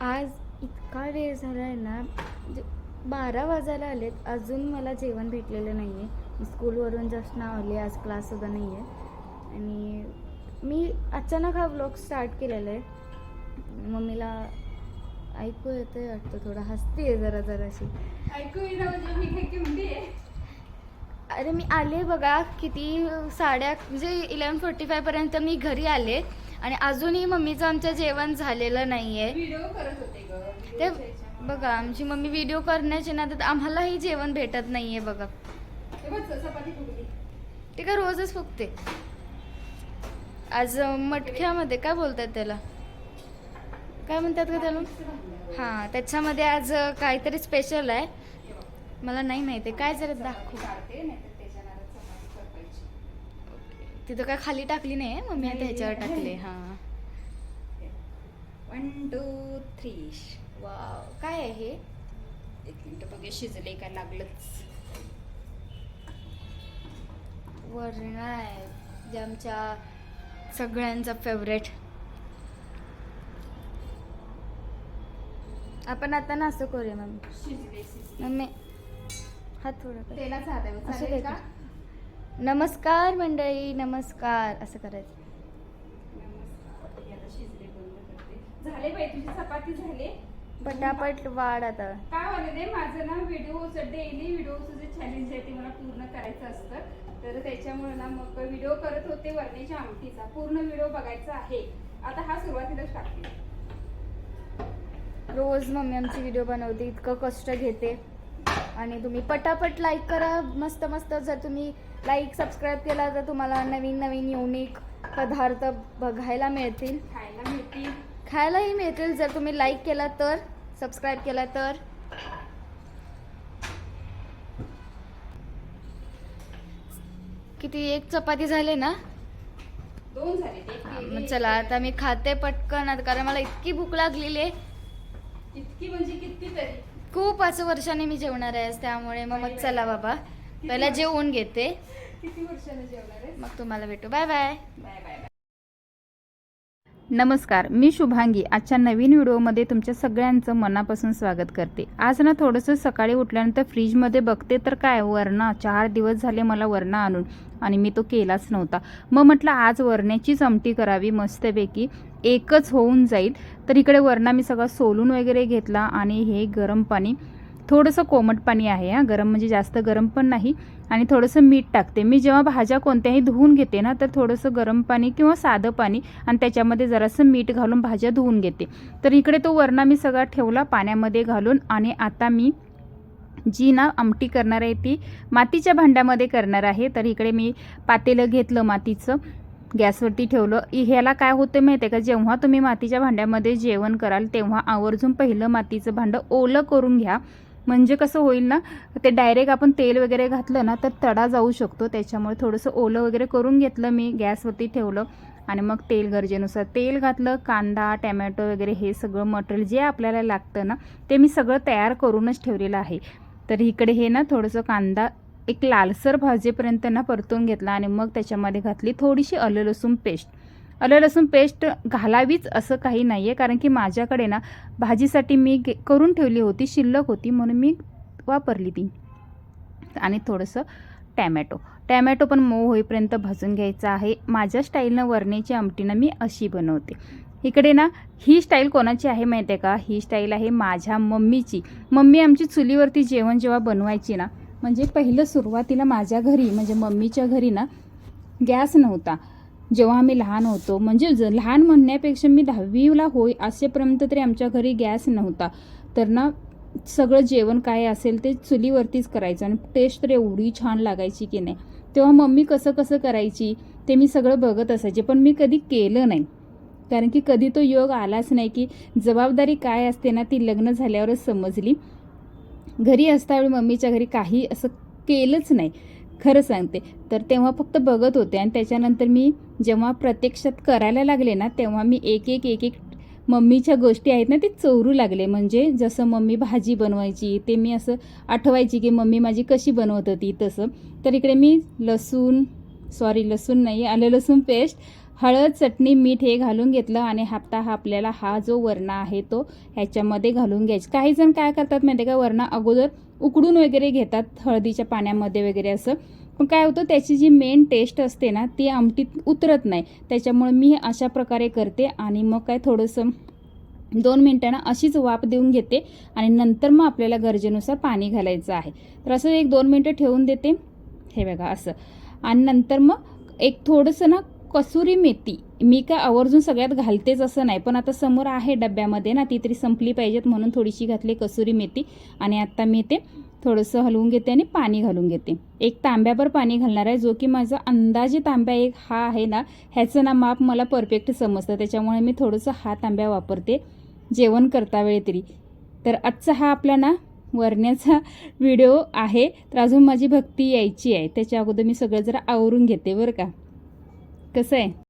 आज इतका वेळ झाला आहे ना म्हणजे बारा वाजायला आलेत. अजून मला जेवण भेटलेलं नाही आहे मी स्कूलवरून जस्ट ना आले आज क्लाससुद्धा नाही आहे आणि मी अचानक हा व्लॉग स्टार्ट केलेला आहे. मम्मीला ऐकू येतं वाटतं थोडं हसते जरा जराशी. ऐकू म्हणजे आहे अरे मी आले बघा किती साड्या म्हणजे इलेवन फोर्टी फायपर्यंत मी घरी आले आणि अजूनही मम्मीचं आमचं जेवण झालेलं नाही आहे ते. बघा आमची मम्मी व्हिडिओ करण्याचे ना तर आम्हालाही जेवण भेटत नाहीये बघा. हे बघ ते काय रोजच फुगते. आज मटक्यामध्ये काय बोलतात त्याला? काय म्हणतात का त्याला? हां त्याच्यामध्ये आज काहीतरी स्पेशल आहे. मला नाही माहिती काय जरा दाखवू. तिथं काय खाली टाकली नाही मम्मी आता. ह्याच्यावर टाकले हां. वन टू थ्री वाव काय आहे हे? एक मिनिट बघे शिजले काय लागलंच. वरण आहे. जे आमच्या सगळ्यांचा फेवरेट आपण आता ना असं करूया मम्मी. मम्मी हात थोडं. तेलाच हात आहे असं नमस्कार मंडळी नमस्कार. असं करायचं. झाले बाई तुझी चपाती झाले? पटापट वाढ आता. काय झालं ते माझं ना व्हिडिओचं डेली व्हिडिओचं जे चॅलेंज आहे ते मला पूर्ण करायचं असतं. तर त्याच्यामुळे ना मग व्हिडिओ करत होते वरण्याच्या आमटीचा पूर्ण व्हिडिओ बघायचा आहे. आता हा सुरुवातीलाच टाकते. रोज मम्मी आमची व्हिडिओ बनवते इतकं कष्ट घेते. आणि तुम्ही पटापट लाईक करा. मस्त मस्त जर तुम्ही लाईक सबस्क्राईब केला तर तुम्हाला नवीन नवीन युनिक पदार्थ बघायला मिळतील. खायला मिळतील. खायलाही मिळतील. जर तुम्ही लाईक केला तर सबस्क्राईब केला तर. किती एक चपाती झाले ना? दोन झाले चला आता मी खाते पटकन. कारण मला इतकी भूक लागलेली आहे. इतकी म्हणजे किती तरी. खूप असं वर्षाने मी जेवणार आहे आज, त्यामुळे मग मग चला बाबा. पहिला जेवून घेते. किती वर्षाने जेवणार आहे मग तुम्हाला भेटू. Bye bye. Bye bye. नमस्कार मी शुभांगी. आजच्या नवीन व्हिडिओमध्ये तुमच्या सगळ्यांचं मनापासून स्वागत करते. आज ना थोडंसं सकाळी उठल्यानंतर फ्रीजमध्ये बघते तर काय वरणा चार दिवस झाले मला वरणा आणून आणि मी तो केलाच नव्हता. मग म्हटलं आज वरण्याचीच आमटी करावी मस्तपैकी एकच होऊन जाईल. तर इकडे वरणा मी सगळा सोलून वगैरे घेतला आणि हे गरम पाणी थोडंसं कोमट पाणी आहे हा. गरम म्हणजे जास्त गरम पण नाही. आणि थोडंसं मीठ टाकते. मी जेव्हा भाज्या कोणत्याही धुवून घेते ना तर थोडंसं गरम पाणी किंवा साधं पाणी आणि त्याच्यामध्ये जरासं मीठ घालून भाज्या धुवून घेते. तर इकडे तो वरणा मी सगळा ठेवला पाण्यामध्ये घालून आणि आता मी जी ना आमटी करणार आहे ती मातीच्या भांड्यामध्ये करणार आहे. तर इकडे मी पातेलं घेतलं मातीचं. गॅसवरती ठेवलं. ह्याला काय होतं माहिती आहे का? जेव्हा तुम्ही मातीच्या भांड्यामध्ये जेवण कराल तेव्हा आवर्जून पहिलं मातीचं भांडं ओलं करून घ्या. म्हणजे कसं होईल ना ते डायरेक्ट आपण तेल वगैरे घातलं ना तर तडा जाऊ शकतो. त्याच्यामुळे थोडंसं ओलं वगैरे करून घेतलं मी गॅसवरती ठेवलं. आणि मग तेल गरजेनुसार तेल घातलं कांदा टॅमॅटो वगैरे हे सगळं मटेरियल जे आपल्याला लागतं ना ते मी सगळं तयार करूनच ठेवलेलं आहे. तर इकडे हे ना थोडंसं कांदा एक लालसर भाजेपर्यंत ना परतून घेतला आणि मग त्याच्यामध्ये घातली थोडीशी आलं लसूण पेस्ट आलं लसूण पेस्ट घालावीच असं काही नाही आहे कारण की माझ्याकडे ना भाजीसाठी मी गे- करून ठेवली होती शिल्लक होती म्हणून मी वापरली ती. आणि थोडंसं टॅमॅटो. टॅमॅटो पण मऊ होईपर्यंत भाजून घ्यायचा आहे. माझ्या स्टाईलनं वरण्याची आमटीनं मी अशी बनवते. इकडे ना ही स्टाईल कोणाची आहे माहिती आहे का? ही स्टाईल आहे माझ्या मम्मीची. मम्मी आमची चुलीवरती जेवण जेव्हा बनवायची ना म्हणजे पहिलं सुरुवातीला माझ्या घरी म्हणजे मम्मीच्या घरी ना गॅस नव्हता. जेव्हा आम्ही लहान होतो म्हणजे ज लहान म्हणण्यापेक्षा मी दहावीला होय असेपर्यंत तरी आमच्या घरी गॅस नव्हता. तर ना सगळं जेवण काय असेल ते चुलीवरतीच करायचं आणि टेस्ट तर एवढी छान लागायची की नाही. तेव्हा मम्मी कसं कसं करायची ते मी सगळं बघत असायचे पण मी कधी केलं नाही. कारण की कधी तो योग आलाच नाही की जबाबदारी काय असते ना ती लग्न झाल्यावरच समजली. घरी असतावेळी मम्मीच्या घरी काही असं केलंच नाही. खरं सांगते. तर तेव्हा फक्त बघत होते आणि त्याच्यानंतर मी जेव्हा प्रत्यक्षात करायला लागले ना तेव्हा मी एक एक एक एक मम्मीच्या गोष्टी आहेत ना ते चोरू लागले. म्हणजे जसं मम्मी भाजी बनवायची ते मी असं आठवायची की मम्मी माझी कशी बनवत होती तसं. तर इकडे मी लसूण सॉरी लसूण नाही आलं लसूण पेस्ट हळद चटणी मीठ हे घालून घेतलं आणि हप्ता हा आपल्याला हा जो वरणा आहे तो ह्याच्यामध्ये घालून घ्यायचा. काही जण काय करतात माहिती आहे का? वरणा अगोदर उकडून वगैरे घेतात हळदीच्या पाण्यामध्ये वगैरे असं. पण काय होतं? त्याची जी मेन टेस्ट असते ना ती आमटीत उतरत नाही. त्याच्यामुळे मी अशा प्रकारे करते आणि मग काय थोडंसं दोन मिनटांना अशीच वाफ देऊन घेते आणि नंतर मग आपल्याला गरजेनुसार पाणी घालायचं आहे. तर असं एक दोन मिनटं ठेवून देते. हे बघा असं. आणि नंतर मग एक थोडंसं ना कसुरी मेथी. मी का आवर्जून सगळ्यात घालतेच असं नाही. पण आता समोर आहे डब्यामध्ये ना ती तरी संपली पाहिजेत म्हणून थोडीशी घातली कसुरी मेथी. आणि आत्ता मी ते थोडंसं हलवून घेते आणि पाणी घालून घेते. एक तांब्याभर पाणी घालणार आहे जो की माझा अंदाजे तांब्या एक हा आहे ना ह्याचं ना माप मला परफेक्ट समजतं. त्याच्यामुळे मी थोडंसं हा तांब्या वापरते जेवण करता वेळे तरी. तर आजचा हा आपला ना वरण्याचा व्हिडिओ आहे. तर अजून माझी भक्ती यायची आहे. त्याच्या अगोदर मी सगळं जरा आवरून घेते बरं का? कसं आहे